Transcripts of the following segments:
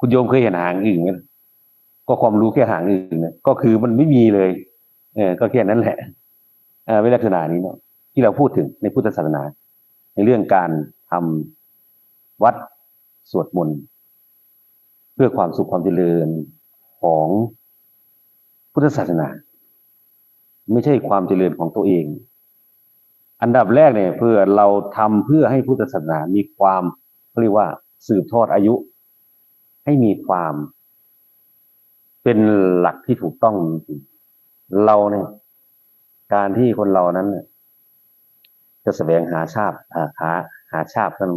คุณโยมเคยเห็นหางอึ่งไหมก็ความรู้แค่หางอึ่งนะก็คือมันไม่มีเลย เออก็แค่นั้นแหละเออเป็นลักษณะนี้เนาะที่เราพูดถึงในพุทธศาสนา ในเรื่องการทำวัดสวดมนต์เพื่อความสุขความเจริญของพุทธศาสนา ไม่ใช่ความเจริญของตัวเอง อันดับแรกเนี่ย เพื่อเราทำเพื่อให้พุทธศาสนามีความเขาเรียกว่าสืบทอดอายุ ให้มีความ เป็นหลักที่ถูกต้องจริงเราเนี่ยการที่คนเรานั้นเนี่ยจะแสวงหาชาติหาหาหาชาตินั่น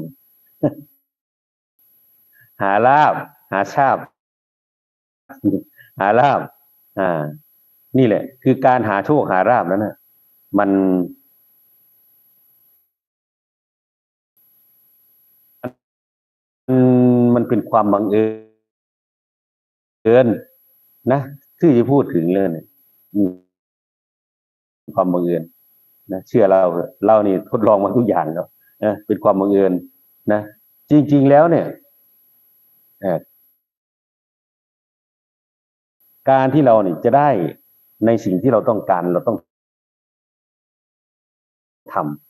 หาลาบ หาชาติหาลาบ อ่า นี่แหละ คือการหาโชคหาราบนั้นนะมันมัน เป็นความบังเอิญนะที่จะพูดถึงเลยเนี่ยอืมความบังเอิญนะเชื่อเราเถอะเรานี่ทดลองมาทุกอย่างแล้วนะเป็นความบังเอิญนะ จริง ๆแล้วเนี่ยการที่เราเนี่ยจะได้ในสิ่งที่เราต้องการเราต้องทำ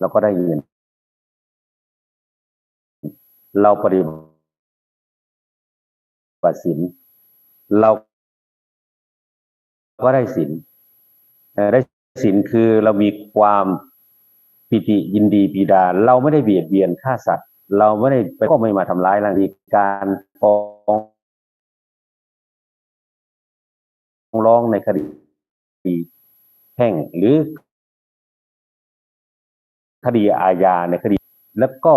แล้วก็ได้เงิน เราปฏิบัติศีลเราก็ได้ศีลได้ศีลคือเรามีความปิติยินดีปีดา เราไม่ได้เบียดเบียนฆ่าสัตว์ เราไม่ได้ไปก็ไม่มาทำร้ายร่างกายการฟ้องร้องในคดีแพ่งหรือคดีอาญาในคดี แล้วก็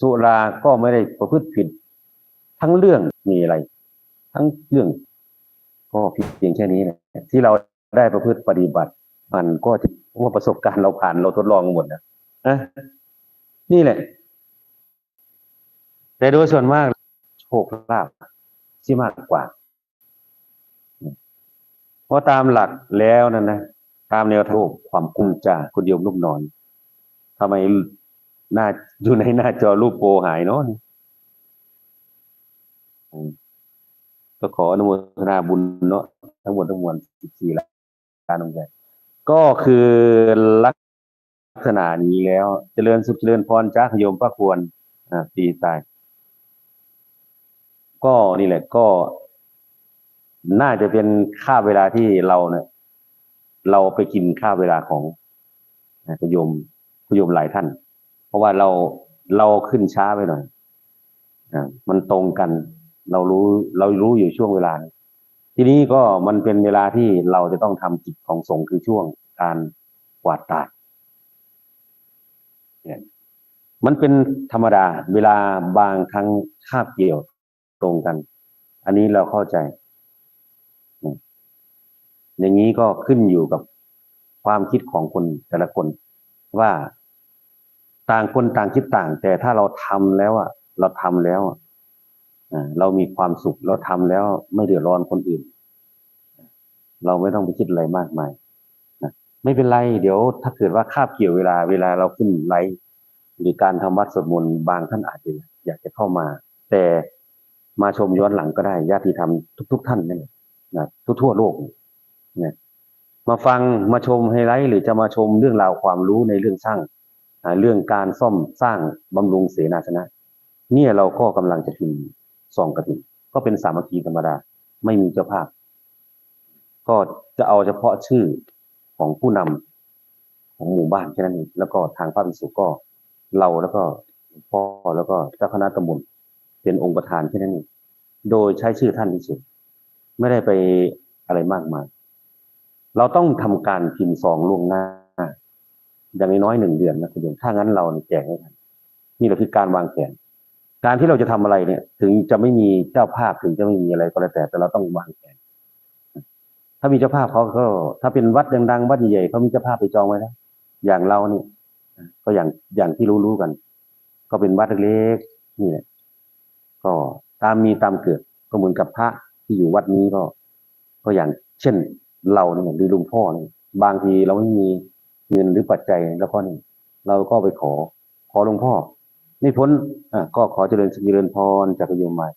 สุราก็ไม่ได้ประพฤติผิด ทั้งเรื่องมีอะไร ทั้งเรื่อง ก็ผิดเพียงแค่นี้แหละที่เราได้ประพฤติปฏิบัติ มันก็จะว่าประสบการณ์เราผ่านเราทดลองหมดนะนะนี่แหละ แต่โดยส่วนมากโชคลาภที่มากกว่าเพราะตามหลักแล้วนั่นนะตามแนวทางความกุ้งจ่าคุณโยมลูกนอนทำไม หน้าอยู่ในหน้าจอรูปโปรหายเนาะนี่ก็ขออนุโมทนาบุญเนาะทั้งหมดทั้งมวล14ล้านองค์ใหญ่ก็คือลักษณะนี้แล้ว เจริญสุขเจริญพรจ้าขยมพระควรอ่าตีตาย ก็นี่แหละก็ น่าจะเป็นค่าเวลาที่เราเนี่ยเราไปกินค่าเวลาของอ่าคุณโยมคุณโยมหลายท่าน ราะว่าเราเราขึ้นช้าไปหน่อยอ่ามันตรงกัน เรารู้เรารู้อยู่ช่วงเวลา ทีนี้ก็มันเป็นเวลาที่เราจะต้องทำกิจของสงฆ์คือช่วงการกวาดตาดเนี่ยมันเป็นธรรมดา เวลาบางครั้งคาบเกี่ยวตรงกัน อันนี้เราเข้าใจ อย่างนี้ก็ขึ้นอยู่กับความคิดของคนแต่ละคนว่า ต่างคนต่างคิดต่าง แต่ถ้าเราทำแล้วอะ เราทำแล้วอ่าเรามีความสุขเราทำแล้วไม่เดือดร้อนคนอื่น เราไม่ต้องไปคิดอะไรมากมายนะไม่เป็นไร เดี๋ยว ถ้าเกิดว่าคาบเกี่ยวเวลาเวลาเราขึ้นไลฟ์หรือการทำวัดสวดมนต์บางท่านอาจจะอยากจะเข้ามา แต่มาชมย้อนหลังก็ได้ญาติธรรมทุก ๆ ท่านนั่นแหละนะทั่วโลกเนี่ยมาฟังมาชมไฮไลท์หรือจะมาชมเรื่องราวความรู้ในเรื่องสร้าง เรื่องการซ่อมสร้างบำรุงเสนาสนะ เนี่ยเราก็กำลังจะพิมพ์ซองกระถิ่นก็เป็นสามัคคีธรรมดา ไม่มีเจ้าภาพ ก็จะเอาเฉพาะชื่อของผู้นำของหมู่บ้านแค่นั้นเองแล้วก็ทางพระภิกษุก็เราแล้วก็พ่อแล้วก็เจ้าคณะตำบลเป็นองค์ประธานแค่นั้นเองโดยใช้ชื่อท่านเฉยๆไม่ได้ไปอะไรมากมาย เราต้องทำการพิมพ์ซองล่วงหน้า อย่างน้อยหนึ่งเดือนนะคุณโยมถ้างั้นเราแจกไม่ทันนี่แหละคือการวางแผนการที่เราจะทำอะไรเนี่ย ถึงจะไม่มีเจ้าภาพถึงจะไม่มีอะไรก็แล้วแต่แต่เราต้องวางแผนถ้ามีเจ้าภาพเขาก็ ถ้าเป็นวัดดังๆวัดใหญ่ๆเขามีเจ้าภาพไปจองไว้แล้วอย่างเรานี่ก็อย่างอย่างที่รู้ๆกัน ก็เป็นวัดเล็กๆนี่แหละก็ตามมีตามเกิดก็เหมือนกับพระที่อยู่วัดนี้ก็ ก็อย่างเช่นเราเนี่ยหรือลุงพ่อเนี่ยบางทีเราไม่มี เงินหรือปัจจัยแล้วก็นี่เราก็ไปขอ ขอหลวงพ่อ ไม่พ้นอะก็ขอเจริญสกเจริญพรจากโยมใหม่